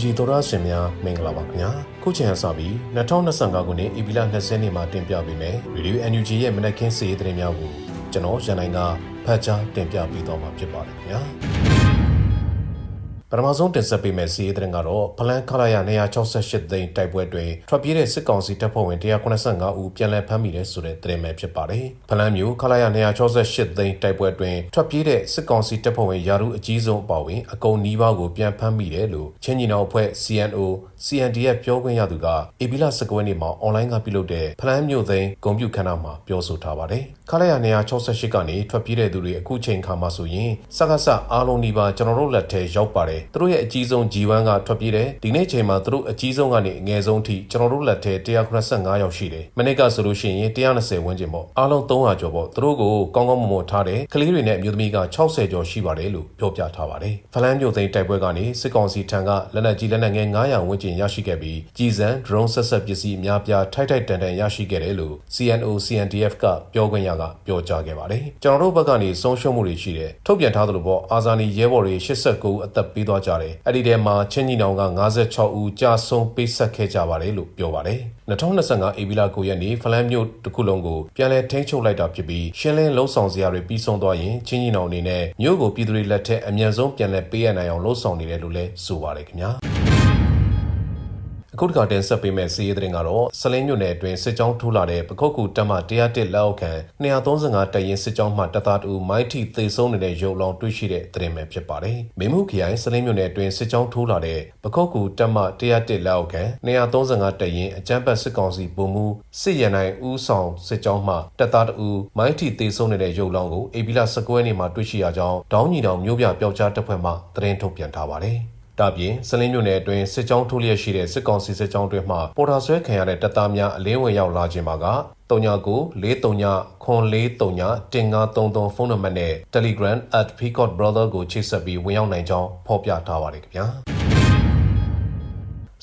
NUG သောရရှင်များမင်္ဂလာပါခင်ဗျာခုချိန်ကစပြီး2025ခုနှစ်ဧပြီလ20ရက်နေ့မှာတင်ပြပေးမယ် Radio NUG ရဲ့မနက်ခင်းစီးရီးသတင်းများကိုကျွန်တော်ရန်နိုင်ကဖတ်ကြားတင်ပြပေးတော့မှာဖြစ်ပါတယ်ခင်ဗျာ ပထမဆုံးတင်ဆက်ပေးမယ့်စီးရီးသတင်းကတော့ဖလန်ခလာရ268သိန်းတိုက်ပွဲတွင်ထွက်ပြေးတဲ့စစ်ကောင်စီတပ်ဖွဲ့ဝင်185ဦးပြန်လည်ဖမ်းမိတဲ့ဆိုတဲ့သတင်းပဲဖြစ်ပါတယ်။ဖလန်မျိုးခလာရ268သိန်းတိုက်ပွဲတွင်ထွက်ပြေးတဲ့စစ်ကောင်စီတပ်ဖွဲ့ဝင်ယာရုအကြီးဆုံးအပါအဝင်အကုန်နီးပါးကိုပြန်ဖမ်းမိတယ်လို့ချင်းညီနောင်အဖွဲ့ CNO CNDF ပြောခွင့်ရသူကအေဘီလာ19ရက်နေ့မှာအွန်လိုင်းကပြုလုပ်တဲ့ဖလန်မျိုးသိန်းဂုံပြူခန်းနာမှာပြောဆိုထားပါတယ်။ခလာရ268ကနေထွက်ပြေးတဲ့သူတွေအခုချိန်ခါမှာဆိုရင်စကားဆအားလုံးနီးပါးကျွန်တော်တို့လက်ထဲရောက်ပါတယ်။သူတို့ရဲ့အကြီးဆုံး G1 ကထွက်ပြေးတယ်။ဒီနေ့ချိန်မှာသူတို့အကြီးဆုံးကနေအငယ်ဆုံးထိကျွန်တော်တို့လက်ထဲ185ရောက်ရှိတယ်။မနေ့ကဆိုလို့ရှိရင်120ဝန်းကျင်ပေါ့။အားလုံး300ကျော်ပေါ့။သူတို့ကိုကောင်းကောင်းမွန်မွန်ထားတယ်။ကလေးတွေနဲ့အမျိုးသမီးက60ကျော်ရှိပါတယ်လို့ပြောပြထားပါတယ်။ဖလန်မျိုးသိန်းတိုက်ပွဲကနေစစ်ကောင်စီထံကလက်နက်ကြီးလက်နက်ငယ်900ဝန်းကျင်ရရှိခဲ့ပြီးကြီးစံ drone ဆက်ဆက်ပစ္စည်းအများပြားထိုက်ထိုက်တန်တန်ရရှိခဲ့တယ်လို့ CNO CNDF ကပြောခွင့်ရကပြောကြားခဲ့ပါတယ်။ကျွန်တော်တို့ဘက်ကနေဆုံးရှုံးမှုတွေရှိတယ်။ထုတ်ပြန်ထားသလိုပေါ့အာဇာနည်ရဲဘော်တွေ89ဦးအသက်ပေးသွားကြတယ်။အဲ့ဒီထဲမှာချင်းညီနောင်က56ဦးကြာဆုံးပေးဆက်ခဲ့ကြပါတယ်လို့ပြောပါတယ်။2025ဧပြီလ9ရက်နေ့ဖလန်မြို့တစ်ခုလုံးကိုပြန်လည်ထိန်းချုပ်လိုက်တာဖြစ်ပြီးရှင်းလင်းလုံဆောင်စရာတွေပြီးဆုံးသွားရင်ချင်းညီနောင်အနေနဲ့မြို့ကိုပြည်သူတွေလက်ထက်အမြန်ဆုံးပြန်လည်ပေးရနိုင်အောင်လှုံ့ဆော်နေတယ်လို့လည်းဆိုပါတယ်ခင်ဗျာ။ အခုတစ်ခါတင်ဆက်ပေးမယ့်စီးရီးသတင်းကတော့စလင်းမြို့နယ်အတွင်းစစ်ကြောင်းထိုးလာတဲ့ပခုတ်ကူတပ်မ101လက်အောက်ခံ235တပ်ရင်းစစ်ကြောင်းမှတပ်သားတူမိုင်းထိသေဆုံးနေတဲ့ရုပ်လောင်တွေ့ရှိတဲ့သတင်းပဲဖြစ်ပါတယ်။မေမှုခရိုင်စလင်းမြို့နယ်အတွင်းစစ်ကြောင်းထိုးလာတဲ့ပခုတ်ကူတပ်မ101လက်အောက်ခံ235တပ်ရင်းအကြမ်းဖက်စစ်ကောင်စီဗိုလ်မှူးစစ်ရန်နိုင်ဦးဆောင်စစ်ကြောင်းမှတပ်သားတူမိုင်းထိသေဆုံးနေတဲ့ရုပ်လောင်ကိုအေဘီလာ19ရက်နေ့မှာတွေ့ရှိရကြောင်းဒေါင်းညီတောင်မြို့ပြပျောက်ကြားတပ်ဖွဲ့မှသတင်းထုတ်ပြန်ထားပါတယ်။ ဒါပြင်စလင်းမြို့နယ်အတွင်းစစ်ကြောင်းထိုးလျက်ရှိတဲ့စစ်ကောင်စီစစ်ကြောင်းတွေမှပေါ်တာဆွဲခံရတဲ့တပ်သားများအလင်းဝင်ရောက်လာခြင်းမှာက39 439 439တင်933ဖုန်းနံပါတ်နဲ့ Telegram @peacockbrother ကိုချိတ်ဆက်ပြီးဝင်ရောက်နိုင်ကြောင်းဖော်ပြထားပါတယ်ခင်ဗျာ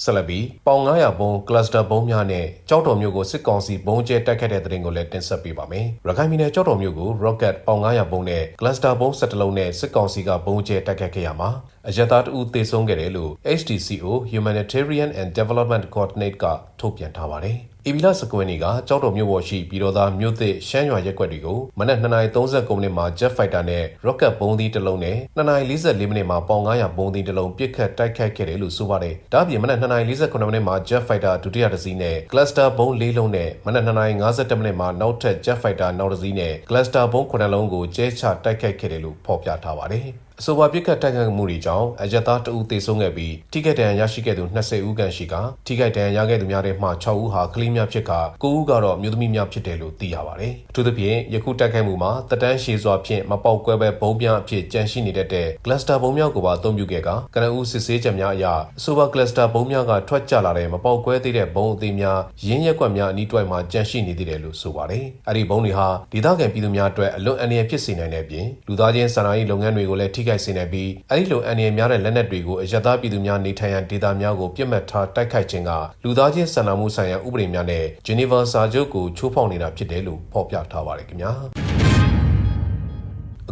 ဆက်လက်ပြီးပေါင်900ဘုံကလစတာဘုံများနဲ့ကြောက်တော်မျိုးကိုစစ်ကောင်စီဘုံကျဲတိုက်ခတ်တဲ့တဲ့ရင်ကိုလည်းတင်ဆက်ပေးပါမယ်။ရခိုင်ပြည်နယ်ကြောက်တော်မျိုးကို rocket ပေါင်900ဘုံနဲ့ကလစတာဘုံ17လုံးနဲ့စစ်ကောင်စီကဘုံကျဲတိုက်ခတ်ခဲ့ရမှာ အရသာတူသေဆုံးခဲ့တယ်လို့ HDCO Humanitarian and Development Coordinate ကထုတ်ပြန်ထားပါတယ်။အီဗီလာစကွင်းနီကကြောက်တော်မြို့ပေါ်ရှိပြည်တော်သားမြို့သစ်ရှမ်းရွာရက်ွက်တွေကိုမနက်2:39မိနစ်မှာ Jet Fighter နဲ့ Rocket ဘုံးသီးတစ်လုံးနဲ့2:44မိနစ်မှာပေါင်900ဘုံးသီးတစ်လုံးပစ်ခတ်တိုက်ခိုက်ခဲ့တယ်လို့ဆိုပါတယ်။ဒါ့အပြင်မနက်2:48မိနစ်မှာ Jet Fighter ဒုတိယတစ်စီးနဲ့ Cluster ဘုံး၄လုံးနဲ့မနက်2:50မိနစ်မှာနောက်ထပ် Jet Fighter နောက်တစ်စီးနဲ့ Cluster ဘုံး9လုံးကိုကျဲချတိုက်ခိုက်ခဲ့တယ်လို့ဖော်ပြထားပါတယ်။ အဆိုပါပြစ်ခတ်တိုက်ခိုက်မှုတွေကြောင့်အယက်သားတအူသေဆုံးခဲ့ပြီးထိခိုက်ဒဏ်ရာရရှိခဲ့သူ20ဦးခန့်ရှိကထိခိုက်ဒဏ်ရာရခဲ့သူများထဲမှ6ဦးဟာကလေးများဖြစ်က9ဦးကတော့မြို့သမီးများဖြစ်တယ်လို့သိရပါတယ်။အထူးသဖြင့်ယခုတိုက်ခိုက်မှုမှာတတန်းရှည်စွာဖြင့်မပေါက်ကွဲပဲဘုံပြအဖြစ်ကြန့်ရှိနေတဲ့တဲ့ cluster ဘုံများကိုပါအသုံးပြုခဲ့ကကနဦးစစ်ဆေးချက်များအရအဆိုပါ cluster ဘုံများကထွက်ကျလာတဲ့မပေါက်ကွဲသေးတဲ့ဘုံအသေးများရင်းရက်ကွက်များအနီးတွိုက်မှာကြန့်ရှိနေသေးတယ်လို့ဆိုပါတယ်။အဲဒီဘုံတွေဟာဒေသခံပြည်သူများအတွက်အလွန်အန္တရာယ်ဖြစ်စေနိုင်တဲ့အပြင်လူသားချင်းစာနာရေးလုပ်ငန်းတွေကိုလည်းထိခိုက်စေနိုင်ပြီးအဲဒီလိုအန္တရာယ်များတဲ့လက်နက်တွေကိုအယက်သားပြည်သူများနေထိုင်ရန်ဒေသများကိုပြစ်မှတ်ထားတိုက်ခိုက်ခြင်းကလူသားချင်းစာနာမှုဆိုင်ရာဥပဒေများနဲ့ Geneva စာချုပ်ကိုချိုးဖောက်နေတာဖြစ်တယ်လို့ဖော်ပြထားပါတယ်ခင်ဗျာ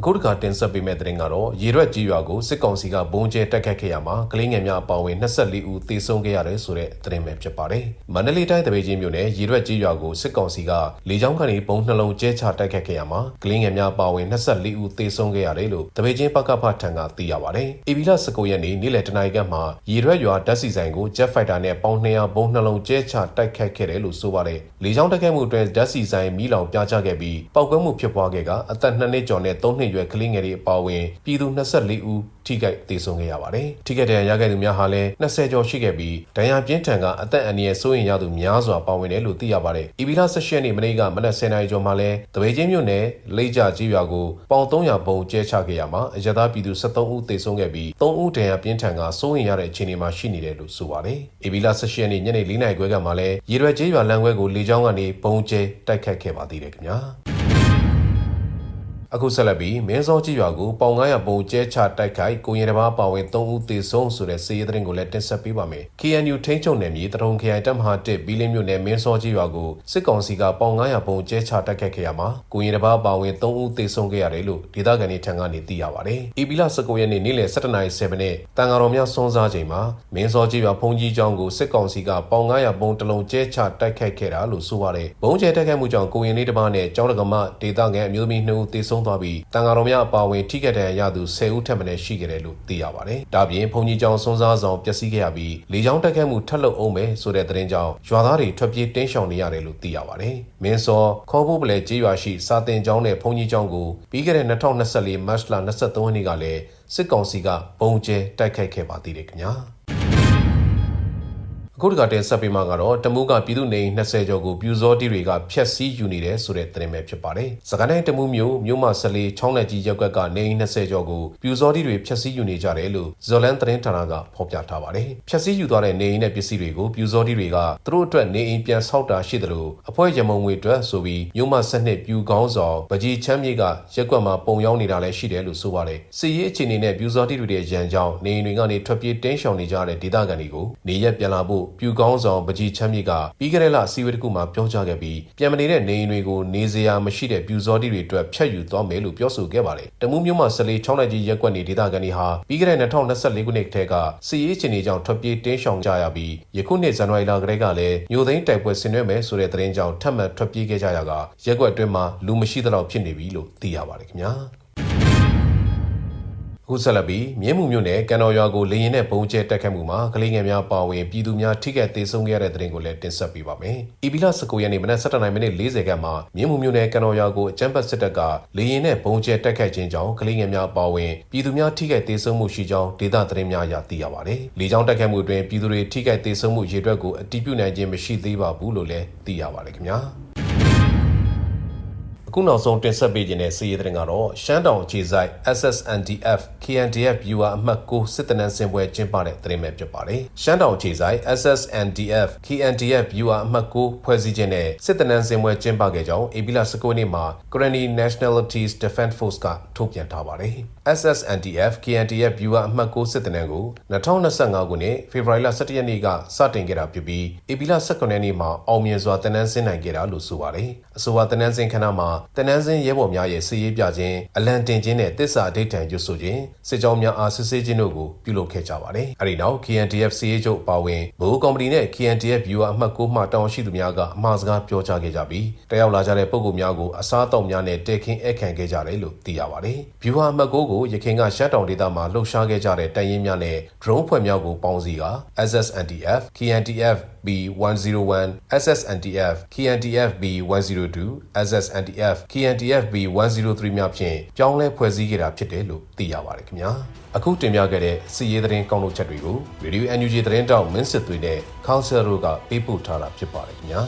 အခုတခါတင်ဆက်ပေးမယ့်သတင်းကတော့ရေရွက်ကြီးရွာကိုစစ်ကောင်စီကဘုံကျဲတက်ခတ်ခဲ့ရမှာကလေးငယ်များအပါအဝင်24ဦးသေဆုံးခဲ့ရတယ်ဆိုတဲ့သတင်းပဲဖြစ်ပါတယ်။မန္တလေးတိုင်းတပေချင်းမြို့နယ်ရေရွက်ကြီးရွာကိုစစ်ကောင်စီကလေကြောင်းကနေဘုံနှလုံးကျဲချတက်ခတ်ခဲ့ရမှာကလေးငယ်များအပါအဝင်24ဦးသေဆုံးခဲ့ရတယ်လို့တပေချင်းပကဖထံကသိရပါတယ်။အေဗီလာ19ရက်နေ့နေ့လယ်တနာရီခန့်မှာရေရွက်ရွာဓာတ်စီဆိုင်ကို Jet Fighter နဲ့ပေါင်200ဘုံနှလုံးကျဲချတိုက်ခတ်ခဲ့တယ်လို့ဆိုပါတယ်။လေကြောင်းတက်ခတ်မှုအတွင်းဓာတ်စီဆိုင်မီးလောင်ပြားကျခဲ့ပြီးပောက်ကွဲမှုဖြစ်ပွားခဲ့ကအသက်2နှစ်ကျော်နဲ့3နှစ်ရွယ်ကလေးငယ်တွေအပါအဝင်ပြည်သူ24ဦးထိခိုက်ဒေဆုံးခဲ့ရပါတယ်။ထိခိုက်ဒဏ်ရာရခဲ့သူများဟာလည်း20ကျော်ရှိခဲ့ပြီးဒဏ်ရာပြင်းထန်ကအသက်အန္တရာယ်စိုးရိမ်ရသူများစွာပါဝင်တယ်လို့သိရပါတယ်။အီဗီလာ16ရက်နေ့မနေ့ကမနက်10:00နာရီကျော်မှာလဲတပေချင်းမြို့နယ်လိကြကြီးရွာကိုပေါင်300ဘုံကျဲချခဲ့ရမှာအရသာပြည်သူ73ဦးသေဆုံးခဲ့ပြီး3ဦးဒဏ်ရာပြင်းထန်ကစိုးရိမ်ရတဲ့အခြေအနေမှာရှိနေတယ်လို့ဆိုပါတယ်။အီဗီလာ16ရက်နေ့ညနေ4:00နာရီခွဲကမှလဲရေရွယ်ကြီးရွာလမ်းခွဲကိုလေကြောင်းကနေဘုံကျဲတိုက်ခတ်ခဲ့ပါသေးတယ်ခင်ဗျာ။ အခုဆက်လက်ပြီးမင်းစောကြီးရွာကိုပေါင်900ပုံကျဲချတိုက်ခိုက်ကိုရင်တစ်ပါးပါဝင်3ဦးသေဆုံးဆိုတဲ့စီးရီးသတင်းကိုလည်းတင်ဆက်ပေးပါမယ်။ KNU ထိန်းချုပ်နယ်မြေတရုံခရိုင်တပ်မဟာ1ဘီလင်းမြို့နယ်မင်းစောကြီးရွာကိုစစ်ကောင်စီကပေါင်900ပုံကျဲချတိုက်ခိုက်ခဲ့ရမှာကိုရင်တစ်ပါးပါဝင်3ဦးသေဆုံးခဲ့ရတယ်လို့ဒေသခံတွေထံကနေသိရပါတယ်။အီဘီလာ19ရက်နေ့နေ့လယ်17:07မိနစ်တန်ဃာတော်များဆွန်းစားချိန်မှာမင်းစောကြီးရွာဘုံကြီးကျောင်းကိုစစ်ကောင်စီကပေါင်900ပုံတလုံးကျဲချတိုက်ခိုက်ခဲ့တာလို့ဆိုပါတယ်။ဘုံကျဲတိုက်ခိုက်မှုကြောင့်ကိုရင်လေးတစ်ပါးနဲ့ကျောင်းတက္ကမဒေသခံအမျိုးသမီး2ဦးသေဆုံးသွားပြီးတန်ဃာတော်များအပါအဝင်ထိခိုက်ဒဏ်ရာရသူ10ဦးထပ်မံရှိခဲ့တယ်လို့သိရပါတယ်။ဒါပြင်ဘုံကြီးကျောင်းဆွန်းစားဆောင်ပျက်စီးခဲ့ရပြီးလေကြောင်းတိုက်ခိုက်မှုထပ်လုပ်အောင်မယ်ဆိုတဲ့သတင်းကြောင့်ရွာသားတွေထွက်ပြေးတင်းရှောင်နေရတယ်လို့သိရပါတယ်။မင်းစောခေါ်ဖို့ပလဲကြေးရွာရှိစာတင်ကျောင်းနဲ့ဘုံကြီးကျောင်းကိုပြီးခဲ့တဲ့2024မတ်လ23ရက်နေ့ကလည်းစစ်ကောင်စီကပုံကျဲတိုက်ခိုက်ခဲ့ပါသေးတယ်ခင်ဗျာ။ အခုတကတင်ဆက်ပေးမှာကတော့တမူးကပြည်သူနေအိမ်20ကျော်ကိုပြူစောတိတွေကဖျက်ဆီးယူနေတယ်ဆိုတဲ့သတင်းပဲဖြစ်ပါတယ်။စကိုင်းတိုင်းတမူးမြို့မြို့မဆလေးချောင်းလက်ကြီးရပ်ကွက်ကနေအိမ်20ကျော်ကိုပြူစောတိတွေဖျက်ဆီးယူနေကြတယ်လို့ဇော်လန်သတင်းဌာနကဖော်ပြထားပါတယ်။ဖျက်ဆီးယူသွားတဲ့နေအိမ်နဲ့ပစ္စည်းတွေကိုပြူစောတိတွေကသူတို့အတွက်နေအိမ်ပြန်ဆောက်တာရှိတယ်လို့အဖွဲ့ရမုံငွေအတွက်ဆိုပြီးမြို့မစနစ်ပြူကောင်းဆောင်ပကြီးချမ်းမြေကရက်ကွက်မှာပုံရောက်နေတာလည်းရှိတယ်လို့ဆိုပါတယ်။စီရေးအခြေအနေနဲ့ပြူစောတိတွေရဲ့ရန်ကြောင်းနေအိမ်တွေကနေထွက်ပြေးတင်းရှောင်နေကြတဲ့ဒေသခံတွေကိုနေရက်ပြန်လာဖို့ပြူကောင်းဆောင်ပကြီးချမ်းမြေကပြီးခဲ့တဲ့လအစည်းအဝေးတစ်ခုမှာပြောကြားခဲ့ပြီးပြန်မနေတဲ့နေအိမ်တွေကိုနေစရာမရှိတဲ့ပြူစောတိတွေအတွက်ဖျက်ယူသွားမယ်လို့ပြောဆိုခဲ့ပါတယ်။တမူးမြို့မှာဆလေးချောင်းလိုက်ကြီးရက်ကွက်နေဒေသခံတွေဟာပြီးခဲ့တဲ့2024ခုနှစ်ထဲကစီရေးအခြေအနေကြောင့်ထွက်ပြေးတင်းရှောင်ကြရပြီးယခုနှစ်ဇန်နဝါရီလကတည်းကလည်းမြို့သိမ်းတိုက်ပွဲဆင်နွှဲမယ်ဆိုတဲ့သတင်းကြောင့်ထပ်မံထွက်ပြေးခဲ့ကြရကရက်ကွက်အတွင်းမှာလူမရှိသလောက်ဖြစ်နေပြီလို့သိရပါတယ်ခင်ဗျာ။ အခုဆက်လက်ပြီးမြင်းမှုမြို့နယ်ကန်တော်ရွာကိုလေရင်နဲ့ပုံကျဲတက်ခတ်မှုမှာကလေးငယ်များပါဝင်ပြည်သူများထိခိုက်သေးဆုံးခဲ့တဲ့တဲ့တင်ကိုလည်းတင်ဆက်ပေးပါမယ်။အီဘီလာ19ရက်နေ့မနက်7:00မိနစ်40ခန့်မှာမြင်းမှုမြို့နယ်ကန်တော်ရွာကိုအကြမ်းဖက်စစ်တပ်ကလေရင်နဲ့ပုံကျဲတက်ခတ်ခြင်းကြောင့်ကလေးငယ်များပါဝင်ပြည်သူများထိခိုက်သေးဆုံးမှုရှိကြောင်းဒေသသတင်းများအရသိရပါတယ်။လေကြောင်းတက်ခတ်မှုအတွင်းပြည်သူတွေထိခိုက်သေးဆုံးမှုရေတွက်ကိုအတည်ပြုနိုင်ခြင်းမရှိသေးပါဘူးလို့လည်းသိရပါတယ်ခင်ဗျာ။ ခုနောက်ဆုံးတင်ဆက်ပေးခြင်းတဲ့စီးရီးသတင်းကတော့ရှမ်းတောင်ခြေဆိုင် SSNDF KNDF viewer အမှတ်6စစ်တနန်းစင်ပွဲကျင်းပတဲ့သတင်းပဲဖြစ်ပါတယ်။ရှမ်းတောင်ခြေဆိုင် SSNDF KNDF viewer အမှတ်6ဖွဲ့စည်းခြင်းနဲ့စစ်တနန်းစင်ပွဲကျင်းပခဲ့ကြောင်းအေပီလာ19နေ့မှာ Granny Nationalities Defense Force ကထုတ်ပြန်ထားပါတယ်။ SSNDF KNDF viewer အမှတ်6စစ်တနန်းကို2025ခုနှစ်ဖေဖော်ဝါရီလ17ရက်နေ့ကစတင်ခဲ့တာဖြစ်ပြီးအေပီလာ19ရက်နေ့မှာအောင်မြင်စွာတနန်းစင်နိုင်ခဲ့တာလို့ဆိုပါတယ်။အဆိုပါတနန်းစင်ခဏမှာတနန်းစင်းရဲဘော်များရဲ့စီရေးပြခြင်းအလံတင်ခြင်းနဲ့တစ္ဆာအဋိဌံရွတ်ဆိုခြင်းစစ်ကြောင်းများအားစစ်ဆေးခြင်းတို့ကိုပြုလုပ်ခဲ့ကြပါတယ်။အဲဒီနောက် KNTF စီရေးချုပ်ပါဝင်ဘိုးကော်မတီနဲ့ KNTF viewer အမှတ်6မှတောင်းရှိသူများကအမှားစကားပြောကြားခဲ့ကြပြီးတက်ရောက်လာကြတဲ့ပုဂ္ဂိုလ်များကိုအစားအသောက်များနဲ့တဲခင်းအခန့်ခဲ့ကြတယ်လို့သိရပါတယ်။ viewer အမှတ်6ကိုရခိုင်ကရှမ်းတောင်ဒေသမှာလှုပ်ရှားခဲ့ကြတဲ့တိုင်ရင်များနဲ့ drone ဖွဲ့များကိုပေါင်းစည်းက SSNDF KNTF B101 SSNDF KNTF B102 SSNDF KNTF B103 များဖြင့်ပြောင်းလဲဖွဲ့စည်းခဲ့တာဖြစ်တယ်လို့သိရပါတယ်ခင်ဗျာအခုတင်ပြခဲ့တဲ့စီရေးသတင်းကောက်နှုတ်ချက်တွေကို Radio NUG သတင်းတောက်မင်းစစ်သွေးနဲ့ Council တို့ကပေးပို့ထားတာဖြစ်ပါတယ်ခင်ဗျာ